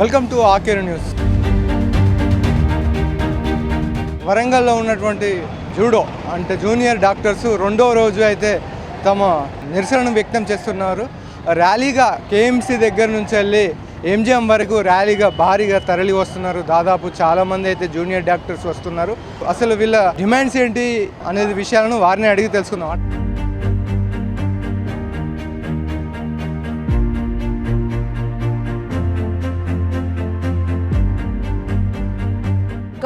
Welcome to ఆకేర్ news వరంగల్లో ఉన్నటువంటి judo అంటే జూనియర్ డాక్టర్స్ రెండో రోజు అయితే తమ నిరసనను వ్యక్తం చేస్తున్నారు. ర్యాలీగా కేఎంసీ దగ్గర నుంచి వెళ్ళి ఎంజిఎం వరకు ర్యాలీగా భారీగా తరలి వస్తున్నారు. దాదాపు చాలా మంది అయితే జూనియర్ డాక్టర్స్ వస్తున్నారు. అసలు వీళ్ళ డిమాండ్స్ ఏంటి అనేది విషయాలను వారిని అడిగి తెలుసుకుందాం.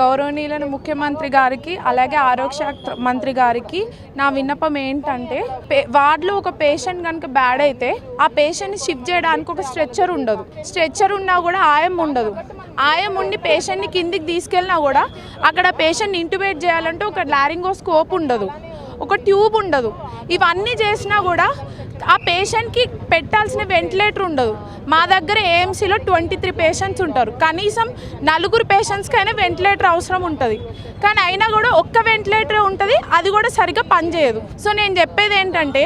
గౌరవనీయులను ముఖ్యమంత్రి గారికి అలాగే ఆరోగ్య మంత్రి గారికి నా విన్నపం ఏంటంటే పే- వార్డులో ఒక పేషెంట్ కనుక బ్యాడ్ అయితే ఆ పేషెంట్ని షిఫ్ట్ చేయడానికి ఒక స్ట్రెచ్చర్ ఉండదు. స్ట్రెచ్చర్ ఉన్నా కూడా ఆయం ఉండదు. ఆయం ఉండి పేషెంట్ని కిందికి తీసుకెళ్ళినా కూడా అక్కడ పేషెంట్ని ఇంటిబేట్ చేయాలంటే ఒక లారింగో స్కోప్ ఉండదు. ఒక ట్యూబ్ ఉండదు. ఇవన్నీ చేసినా కూడా ఆ పేషెంట్కి పెట్టాల్సిన వెంటిలేటర్ ఉండదు. మా దగ్గర ఏఎంసీలో ట్వంటీ త్రీ పేషెంట్స్ ఉంటారు. కనీసం నలుగురు పేషెంట్స్కైనా వెంటిలేటర్ అవసరం ఉంటుంది. కానీ అయినా కూడా ఒక్క వెంటిలేటర్ ఉంటుంది అది కూడా సరిగ్గా పనిచేయదు సో నేను చెప్పేది ఏంటంటే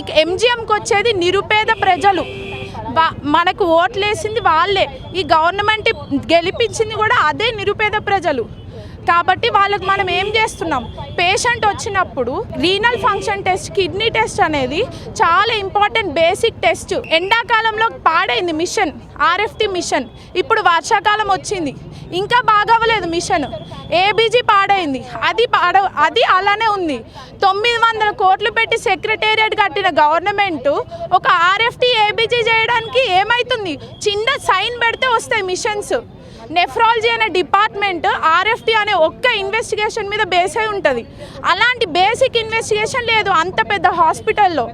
ఇక ఎంజిఎంకి వచ్చేది నిరుపేద ప్రజలు. మనకు ఓట్లేసింది వాళ్ళే. ఈ గవర్నమెంట్ గెలిపించింది కూడా అదే నిరుపేద ప్రజలు. కాబట్టి వాళ్ళకి మనం ఏం చేస్తున్నాం? పేషెంట్ వచ్చినప్పుడు renal function test kidney test అనేది చాలా ఇంపార్టెంట్ బేసిక్ టెస్ట్. ఎండాకాలంలో పాడైంది మిషన్ ఆర్ఎఫ్టి మిషన్. ఇప్పుడు వర్షాకాలం వచ్చింది. ఇంకా బాగవ్వలేదు మిషన్. ఏబీజీ పాడైంది. అది పాడ అది అలానే ఉంది. తొమ్మిది వందల కోట్లు పెట్టి సెక్రటేరియట్ కట్టిన గవర్నమెంట్ ఒక ఆర్ఎఫ్టి ఏబీజీ చేయడానికి ఏమవుతుంది చిన్న సైన్ పెడితే వస్తాయి మిషన్స్. నెఫ్రాలజీ అనే డిపార్ట్మెంట్ ఆర్ఎఫ్టీ అనే ఒక్క ఇన్వెస్టిగేషన్ మీద బేస్ అయి ఉంటుంది. అలాంటి బేసిక్ ఇన్వెస్టిగేషన్ లేదు అంత పెద్ద హాస్పిటల్లో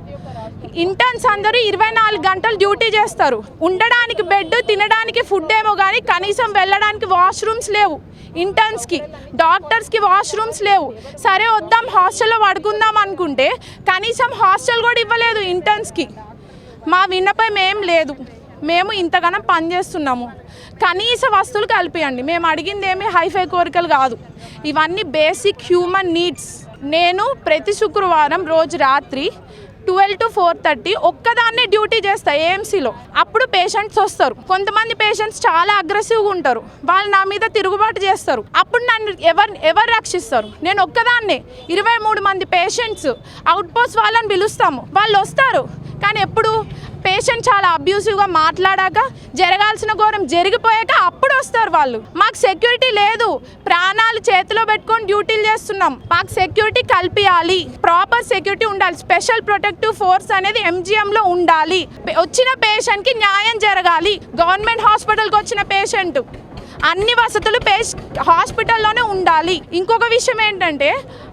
ఇంటర్న్స్ అందరూ ఇరవై నాలుగు గంటలు డ్యూటీ చేస్తారు. ఉండడానికి బెడ్ తినడానికి ఫుడ్ ఏమో కానీ కనీసం వెళ్ళడానికి వాష్రూమ్స్ లేవు. ఇంటర్న్స్కి డాక్టర్స్కి వాష్రూమ్స్ లేవు. సరే వద్దాం హాస్టల్లో పడుకుందాం అనుకుంటే కనీసం హాస్టల్ కూడా ఇవ్వలేదు ఇంటర్న్స్కి మా విన్నపం ఏం లేదు. మేము ఇంతగానం పనిచేస్తున్నాము కనీస వస్తువులు కలిపియండి. మేము అడిగింది ఏమి హైఫై కోరికలు కాదు. ఇవన్నీ బేసిక్ హ్యూమన్ నీడ్స్ నేను ప్రతి శుక్రవారం రోజు రాత్రి ట్వెల్వ్ టు ఫోర్ థర్టీ ఒక్కదాన్నే డ్యూటీ చేస్తా ఏఎంసీలో అప్పుడు పేషెంట్స్ వస్తారు. కొంతమంది పేషెంట్స్ చాలా అగ్రెసివ్గా ఉంటారు. వాళ్ళు నా మీద తిరుగుబాటు చేస్తారు. అప్పుడు నన్ను ఎవరు ఎవరు రక్షిస్తారు? నేను ఒక్కదాన్నే. ఇరవై మూడు మంది పేషెంట్స్ అవుట్ పోస్ట్ వాళ్ళని పిలుస్తాము. వాళ్ళు వస్తారు. కానీ ఎప్పుడు? పేషెంట్ చాలా అబ్యూసివ్గా మాట్లాడాక జరగాల్సిన ఘోరం జరిగిపోయాక వస్తారు వాళ్ళు. మాకు సెక్యూరిటీ లేదు. ప్రాణాలు చేతిలో పెట్టుకొని డ్యూటీలు చేస్తున్నాం. మాకు సెక్యూరిటీ కల్పించాలి ప్రాపర్ సెక్యూరిటీ ఉండాలి. స్పెషల్ ప్రొటెక్టివ్ ఫోర్స్ అనేది ఎంజిఎంలో ఉండాలి. వచ్చిన పేషెంట్కి న్యాయం జరగాలి. గవర్నమెంట్ హాస్పిటల్కి వచ్చిన పేషెంట్ అన్ని వసతులు పేష్ హాస్పిటల్లోనే ఉండాలి. ఇంకొక విషయం ఏంటంటే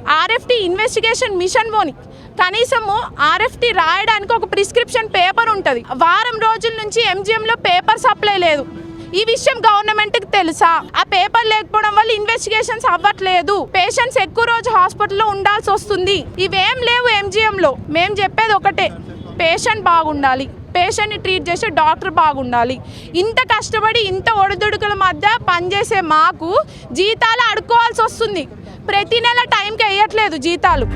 ఆర్ఎఫ్టీ ఇన్వెస్టిగేషన్ మిషన్ పోని. కనీసము ఆర్ఎఫ్టీ రాయడానికి ఒక ప్రిస్క్రిప్షన్ పేపర్ ఉంటుంది. వారం రోజుల నుంచి ఎంజిఎంలో పేపర్ సప్లై లేదు. ఈ విషయం గవర్నమెంట్కి తెలుసా? ఆ పేపర్ లేకపోవడం వల్ల ఇన్వెస్టిగేషన్స్ అవ్వట్లేదు. పేషెంట్స్ ఎక్కువ రోజు హాస్పిటల్లో ఉండాల్సి వస్తుంది. ఇవేం లేవు ఎంజిఎంలో మేము చెప్పేది ఒకటే పేషెంట్ బాగుండాలి. పేషెంట్ని ట్రీట్ చేసే డాక్టర్ బాగుండాలి. ఇంత కష్టపడి ఇంత ఒడిదుడుకుల మధ్య పనిచేసే మాకు జీతాలు అడుక్కోవాల్సి వస్తుంది. ప్రతి నెల టైంకి వేయట్లేదు జీతాలు.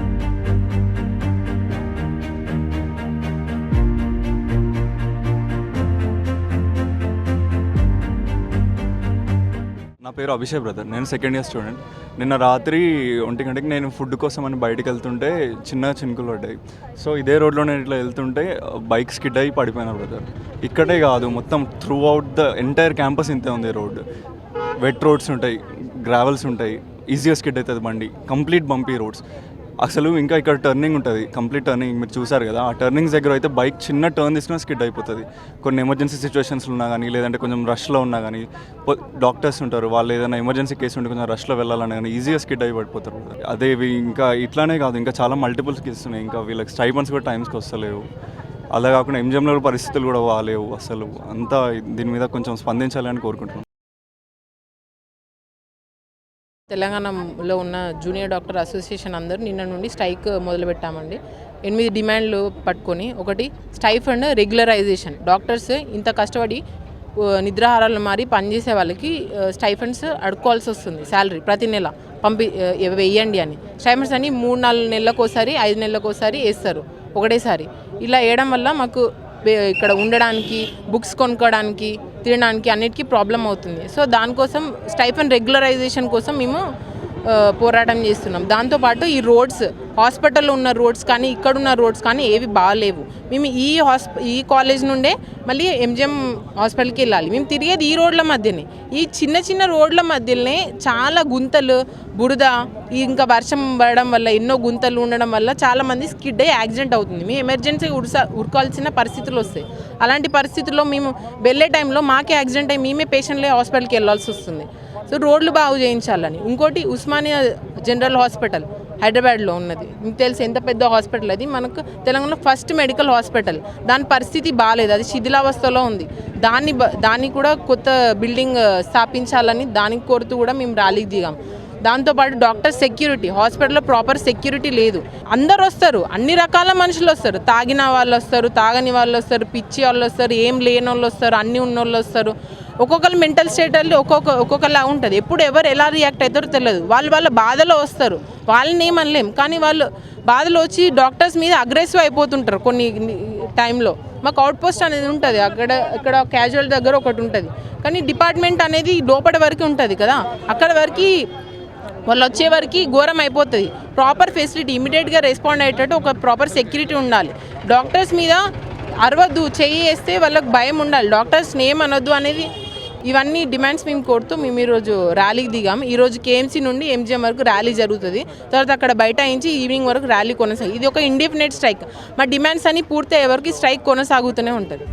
నా పేరు అభిషేక్ బ్రదర్ నేను సెకండ్ ఇయర్ స్టూడెంట్ నిన్న రాత్రి ఒంటి గంటకి నేను ఫుడ్ కోసం అని బయటకు వెళ్తుంటే చిన్న చినుకులు పడ్డాయి. సో ఇదే రోడ్లో నేను ఇట్లా వెళ్తుంటే బైక్ స్కిడ్ అయ్యి పడిపోయినా బ్రదర్ ఇక్కడే కాదు మొత్తం through out the entire campus ఇంతే ఉంది రోడ్ వెట్ రోడ్స్ ఉంటాయి గ్రావెల్స్ ఉంటాయి ఈజీగా స్కిడ్ అవుతుంది బండి. కంప్లీట్ బంపీ రోడ్స్ అసలు ఇంకా ఇక్కడ టర్నింగ్ ఉంటుంది కంప్లీట్ టర్నింగ్ మీరు చూసారు కదా ఆ టర్నింగ్స్ దగ్గర అయితే బైక్ చిన్న టర్న్ తీసుకున్న స్కిడ్ అయిపోతుంది. కొన్ని ఎమర్జెన్సీ సిచ్యువేషన్స్లో ఉన్నా కానీ లేదంటే కొంచెం రష్లో ఉన్నా కానీ డాక్టర్స్ ఉంటారు వాళ్ళు ఏదైనా ఎమర్జెన్సీ కేసు ఉంటే కొంచెం రష్లో వెళ్ళాలని కానీ ఈజీగా స్కిడ్ అయి పడిపోతారు. అదే ఇంకా ఇట్లానే కాదు ఇంకా చాలా మల్టిపుల్స్ ఉన్నాయి. ఇంకా వీళ్ళకి స్టైబన్స్ కూడా టైమ్స్కి వస్తలేవు. అలా కాకుండా ఎంజిఎంలో పరిస్థితులు కూడా బాగాలేవు అసలు. అంతా దీని మీద కొంచెం స్పందించాలని కోరుకుంటున్నాను తెలంగాణలో ఉన్న జూనియర్ డాక్టర్ అసోసియేషన్ అందరూ నిన్న నుండి స్ట్రైక్ మొదలుపెట్టామండి. ఎనిమిది డిమాండ్లు పట్టుకొని ఒకటి స్టైఫండ్ రెగ్యులరైజేషన్. డాక్టర్స్ ఇంత కష్టపడి నిద్రాహారాలు మారి పనిచేసే వాళ్ళకి స్టైఫండ్స్ అడుక్కోవాల్సి వస్తుంది శాలరీ ప్రతి నెల. పంపి వేయండి అని. స్టైఫండ్స్ అని మూడు నాలుగు నెలలకు ఒకసారి ఐదు నెలలకు ఒకసారి వేస్తారు ఒకటేసారి. ఇలా వేయడం వల్ల మాకు ఇక్కడ ఉండడానికి బుక్స్ కొనుక్కోవడానికి తినడానికి అన్నిటికీ ప్రాబ్లం అవుతుంది. సో దానికోసం స్టైఫన్ రెగ్యులరైజేషన్ కోసం మేము పోరాటం చేస్తున్నాం. దాంతోపాటు ఈ రోడ్స్ హాస్పిటల్లో ఉన్న రోడ్స్ కానీ ఇక్కడ ఉన్న రోడ్స్ కానీ ఏవి బాగాలేవు మేము ఈ హాస్ప ఈ కాలేజ్ నుండే మళ్ళీ ఎంజిఎం హాస్పిటల్కి వెళ్ళాలి. మేము తిరిగేది ఈ రోడ్ల మధ్యనే. ఈ చిన్న చిన్న రోడ్ల మధ్యలోనే చాలా గుంతలు బురద ఇంకా వర్షం పడడం వల్ల ఎన్నో గుంతలు ఉండడం వల్ల చాలామంది స్కిడ్ అయ్యి యాక్సిడెంట్ అవుతుంది. మేము ఎమర్జెన్సీ ఉడస ఉరకాల్సిన పరిస్థితులు వస్తాయి. అలాంటి పరిస్థితుల్లో మేము వెళ్ళే టైంలో మాకే యాక్సిడెంట్ అయ్యి మేమే పేషెంట్లే హాస్పిటల్కి వెళ్ళాల్సి వస్తుంది. సో రోడ్లు బాగు చేయించాలని. ఇంకోటి ఉస్మానియా జనరల్ హాస్పిటల్ హైదరాబాద్లో ఉన్నది. మీకు తెలిసి ఎంత పెద్ద హాస్పిటల్ అది. మనకు తెలంగాణలో ఫస్ట్ మెడికల్ హాస్పిటల్. దాని పరిస్థితి బాగాలేదు అది శిథిలావస్థలో ఉంది. దాన్ని బ- దాన్ని కూడా కొత్త బిల్డింగ్ స్థాపించాలని దానికి కోరుతూ కూడా మేము ర్యాలీకి దిగాం. దాంతోపాటు డాక్టర్ సెక్యూరిటీ హాస్పిటల్లో ప్రాపర్ సెక్యూరిటీ లేదు. అందరు వస్తారు అన్ని రకాల మనుషులు వస్తారు. తాగిన వాళ్ళు వస్తారు తాగని వాళ్ళు వస్తారు పిచ్చి వాళ్ళు వస్తారు ఏం లేని వాళ్ళు వస్తారు అన్ని ఉన్న వాళ్ళు వస్తారు. ఒక్కొక్కరు మెంటల్ స్టేట్ వాళ్ళు ఒక్కొక్క ఒక్కొక్కలా ఉంటుంది. ఎప్పుడు ఎవరు ఎలా రియాక్ట్ అవుతారో తెలియదు. వాళ్ళు వాళ్ళ బాధలో వస్తారు. వాళ్ళని ఏమనలేం. కానీ వాళ్ళు బాధలో వచ్చి డాక్టర్స్ మీద అగ్రెసివ్ అయిపోతుంటారు కొన్ని టైంలో. మాకు అవుట్ పోస్ట్ అనేది ఉంటుంది. అక్కడ ఇక్కడ క్యాజువల్ దగ్గర ఒకటి ఉంటుంది. కానీ డిపార్ట్మెంట్ అనేది లోపల వరకు ఉంటుంది కదా. అక్కడ వరకు వాళ్ళు వచ్చే ఘోరం అయిపోతుంది. ప్రాపర్ ఫెసిలిటీ ఇమీడియట్గా రెస్పాండ్ అయ్యేటట్టు ఒక ప్రాపర్ సెక్యూరిటీ ఉండాలి. డాక్టర్స్ మీద అరవద్దు చెయ్యి వేస్తే వాళ్ళకి భయం ఉండాలి. డాక్టర్స్ నేమ్ అనొద్దు అనేది ఇవన్నీ డిమాండ్స్ మేము కోరుతూ మేము ఈరోజు ర్యాలీకి దిగాము. ఈరోజు కేఎంసీ నుండి ఎంజిఎం వరకు ర్యాలీ జరుగుతుంది. తర్వాత అక్కడ బైఠాయించి ఈవినింగ్ వరకు ర్యాలీ కొనసాగి ఇది ఒక ఇండిఫినెట్ స్ట్రైక్ మా డిమాండ్స్ అన్ని పూర్తి అయ్యే వరకు స్ట్రైక్ కొనసాగుతూనే ఉంటుంది.